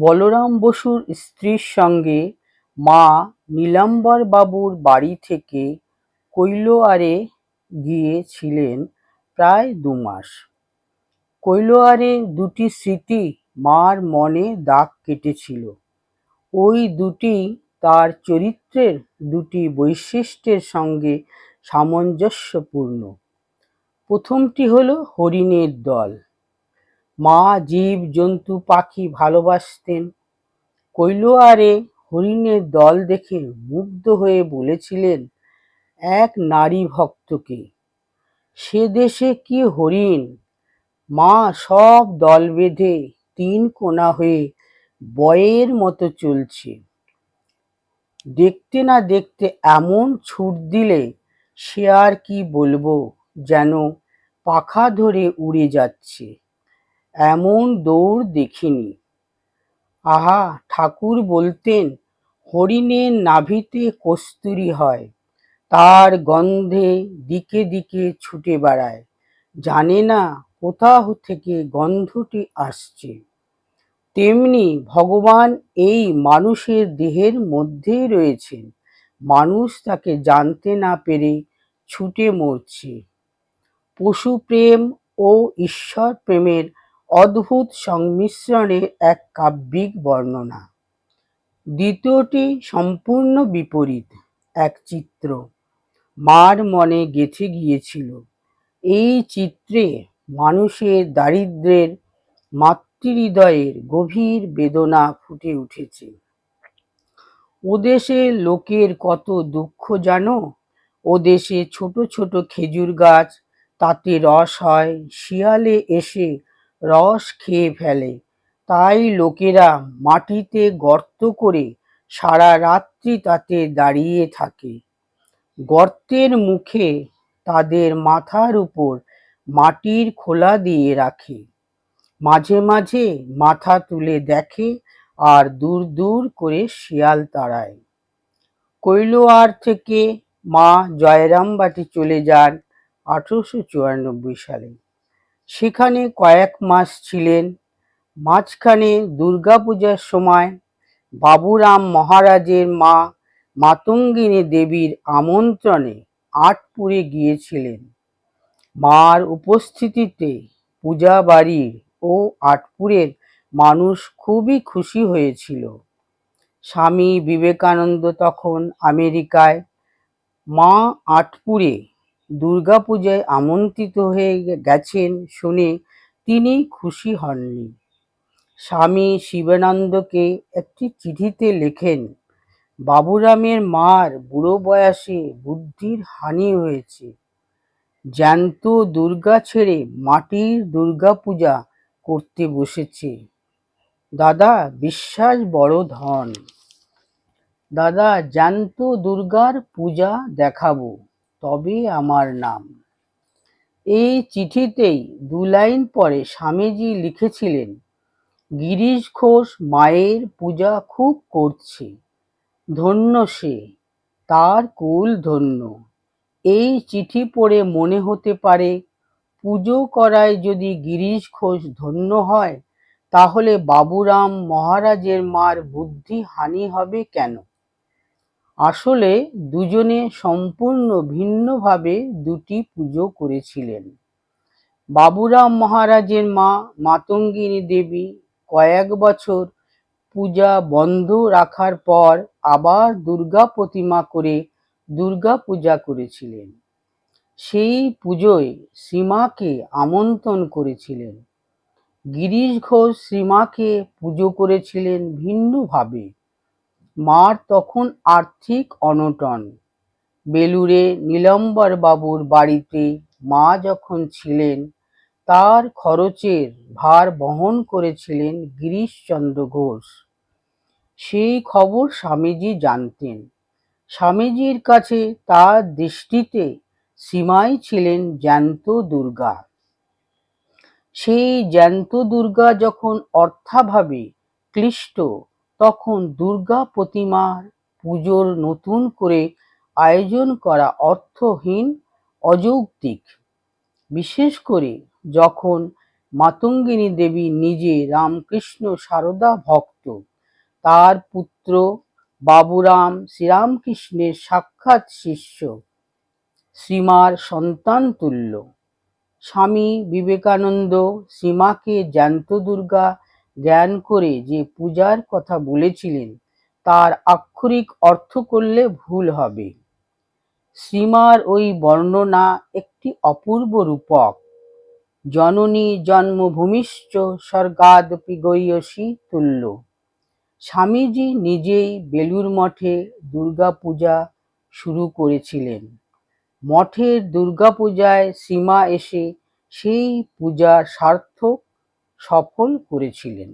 বলরাম বসুর স্ত্রীর সঙ্গে মা নীলাম্বর বাবুর বাড়ি থেকে কৈলোয়ারে গিয়েছিলেন প্রায় দু মাস। কৈলোয়ারে দুটি স্মৃতি মার মনে দাগ কেটেছিল। ওই দুটি তার চরিত্রের দুটি বৈশিষ্ট্যের সঙ্গে সামঞ্জস্যপূর্ণ। প্রথমটি হলো হরিণের দল। মা জীব জন্তু পাখি ভালোবাসতেন। কৈলোয়ারে হরিণের দল দেখে মুগ্ধ হয়ে বলেছিলেন এক নারী ভক্তকে, সে দেশে কি হরিণ? মা সব দল বেঁধে তিন কোনা হয়ে বয়ের মতো চলছে। দেখতে না দেখতে এমন ছুট দিলে সে আর কি বলব, যেন পাখা ধরে উড়ে যাচ্ছে। এমন দৌড় দেখিনি। আহা, ঠাকুর বলতেন, হরিণের নাভিতে কস্তুরি হয়, তার গন্ধে দিকে দিকে ছুটে বেড়ায়, জানে না কোথাও থেকে গন্ধটি আসছে। তেমনি ভগবান এই মানুষের দেহের মধ্যেই রয়েছেন, মানুষ তাকে জানতে না পেরে ছুটে মরছে। পশু প্রেম ও ঈশ্বর প্রেমের অদ্ভুত সংমিশ্রণের এক কাব্যিক বর্ণনা। দ্বিতীয়টি সম্পূর্ণ বিপরীত, এক চিত্র। মার মনে গেঁথে গিয়েছিল। এই চিত্রে মানুষের দারিদ্র্যের মাতৃহৃদয়ের গভীর বেদনা ফুটে উঠেছে। ও দেশের লোকের কত দুঃখ জানো? ও দেশে ছোট ছোট খেজুর গাছ, তাতে রস হয়, শিয়ালে এসে রস খেয়ে ফেলে। তাই লোকেরা মাটিতে গর্ত করে সারা রাত্রি তাতে দাঁড়িয়ে থাকে। গর্তের মুখে তাদের মাথার উপর মাটির খোলা দিয়ে রাখে। মাঝে মাঝে মাথা তুলে দেখে আর দূর দূর করে শিয়াল তাড়ায়। কৈলোয়ার থেকে মা জয়রামবাটি চলে যান আঠেরোশো চুরানব্বই সালে। সেখানে কয়েক মাস ছিলেন। মাঝখানে দুর্গাপূজার সময় বাবুরাম মহারাজের মা মাতঙ্গিনী দেবীর আমন্ত্রণে আটপুরে গিয়েছিলেন। মার উপস্থিতিতে পূজা বাড়ির ও আটপুরের মানুষ খুবই খুশি হয়েছিল। স্বামী বিবেকানন্দ তখন আমেরিকায়, মা আটপুরে দুর্গাপূজায় আমন্ত্রিত হয়ে গেছেন শুনে তিনি খুশি হননি। স্বামী শিবানন্দকে একটি চিঠিতে লেখেন, বাবুরামের মার বুড়ো বয়সে বুদ্ধির হানি হয়েছে। জ্যান্ত দুর্গা ছেড়ে মাটির দুর্গা পূজা করতে বসেছে। দাদা, বিশ্বাস বড় ধন। দাদা, জ্যান্ত দুর্গার পূজা দেখাবো। তবে আমার নাম। এই চিঠিতেই দু লাইন পরে স্বামীজি লিখেছিলেন, গিরিশ ঘোষ মায়ের পূজা খুব করছে, ধন্য সে, তার কুল ধন্য। এই চিঠি পড়ে মনে হতে পারে, পুজো করায় যদি গিরিশ ঘোষ ধন্য হয়, তাহলে বাবুরাম মহারাজের মার বুদ্ধি হানি হবে কেন? আসলে দুজনে সম্পূর্ণ ভিন্নভাবে দুটি পুজো করেছিলেন। বাবুরাম মহারাজের মা মাতঙ্গিনী দেবী কয়েক বছর পূজা বন্ধ রাখার পর আবার দুর্গা প্রতিমা করে দুর্গা পূজা করেছিলেন। সেই পুজোয় শ্রীমাকে আমন্ত্রণ করেছিলেন। গিরিশ ঘোষ শ্রীমাকে পুজো করেছিলেন ভিন্নভাবে। মার তখন আর্থিক অনটন। বেলুরে নীলম্বর বাবুর বাড়িতে মা যখন ছিলেন, তার খরচের ভার বহন করেছিলেন গিরিশচন্দ্র ঘোষ। সেই খবর স্বামীজি জানতেন। স্বামীজির কাছে তার দৃষ্টিতে সীমাই ছিলেন জ্যান্ত দুর্গা। সেই জ্যান্ত দুর্গা যখন অর্থাভাবে ক্লিষ্ট তখন দুর্গা প্রতিমার পুজোর নতুন করে আয়োজন করা অর্থহীন, অযৌক্তিক। বিশেষ করে যখন মাতঙ্গিনী দেবী নিজে রামকৃষ্ণ সারদা ভক্ত, তার পুত্র বাবুরাম শ্রীরামকৃষ্ণের সাক্ষাৎ শিষ্য, শ্রীমার সন্তান তুল্য। স্বামী বিবেকানন্দ, শ্রীমাকে জ্যান্ত দুর্গা জ্ঞান করে যে পূজার কথা বলেছিলেন, তার আক্ষরিক অর্থ করলে ভুল হবে। শ্রীমার ওই বর্ণনা একটি অপূর্ব রূপক। জননী জন্মভূমিশ্চ স্বর্গাদপি গৈয়সী তুল্য। স্বামীজি নিজেই বেলুর মঠে দুর্গাপূজা শুরু করেছিলেন। মঠের দুর্গাপূজায় সীমা এসে সেই পূজা সার্থক সফল করেছিলেন।